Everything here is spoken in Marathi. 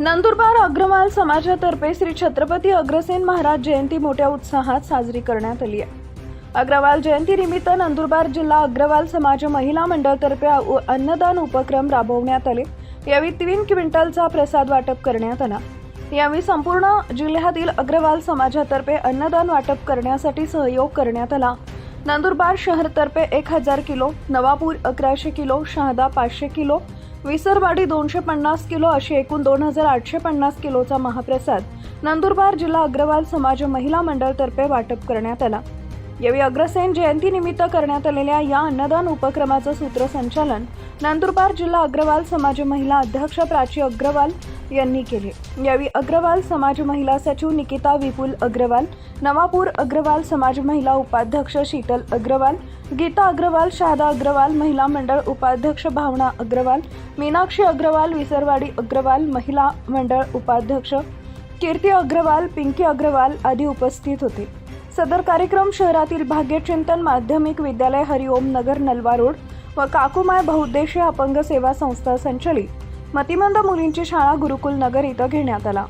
नंदुरबार अग्रवाल समाजातर्फे श्री छत्रपती अग्रसेन महाराज जयंती मोठ्या उत्साहात साजरी करण्यात आली आहे. अग्रवाल जयंतीनिमित्त नंदुरबार जिल्हा अग्रवाल समाज महिला मंडळतर्फे अन्नदान उपक्रम राबवण्यात आले. यावेळी तीन क्विंटलचा प्रसाद वाटप करण्यात आला. यावेळी संपूर्ण जिल्ह्यातील अग्रवाल समाजातर्फे अन्नदान वाटप करण्यासाठी सहयोग करण्यात आला. नंदुरबार शहरतर्फे एक हजार किलो नवापूर अकराशे किलो शहादा पाचशे किलो विसरवाडी दोनशे पन्नास किलो अशी एकूण दोन हजार आठशे पन्नास किलोचा महाप्रसाद नंदुरबार जिल्हा अग्रवाल समाज महिला मंडळतर्फे वाटप करण्यात आला. यावेळी अग्रसेन जयंतीनिमित्त करण्यात आलेल्या या अन्नदान उपक्रमाचं सूत्रसंचालन नंदुरबार जिल्हा अग्रवाल समाज महिला अध्यक्ष प्राची अग्रवाल यांनी केले. यावेळी अग्रवाल समाज महिला सचिव निकिता विपुल अग्रवाल नवापूर अग्रवाल समाज महिला उपाध्यक्ष शीतल अग्रवाल गीता अग्रवाल शहादा अग्रवाल महिला मंडळ उपाध्यक्ष भावना अग्रवाल मीनाक्षी अग्रवाल विसरवाडी अग्रवाल महिला मंडळ उपाध्यक्ष कीर्ती अग्रवाल पिंकी अग्रवाल आदी उपस्थित होते. सदर कार्यक्रम शहरातील भाग्यचिंतन माध्यमिक विद्यालय हरिओम नगर नलवा रोड व काकुमाय बहुद्देशीय अपंग सेवा संस्था संचलित. मतिमंद मुलींची शाळा गुरुकुल नगर इथं घेण्यात आला.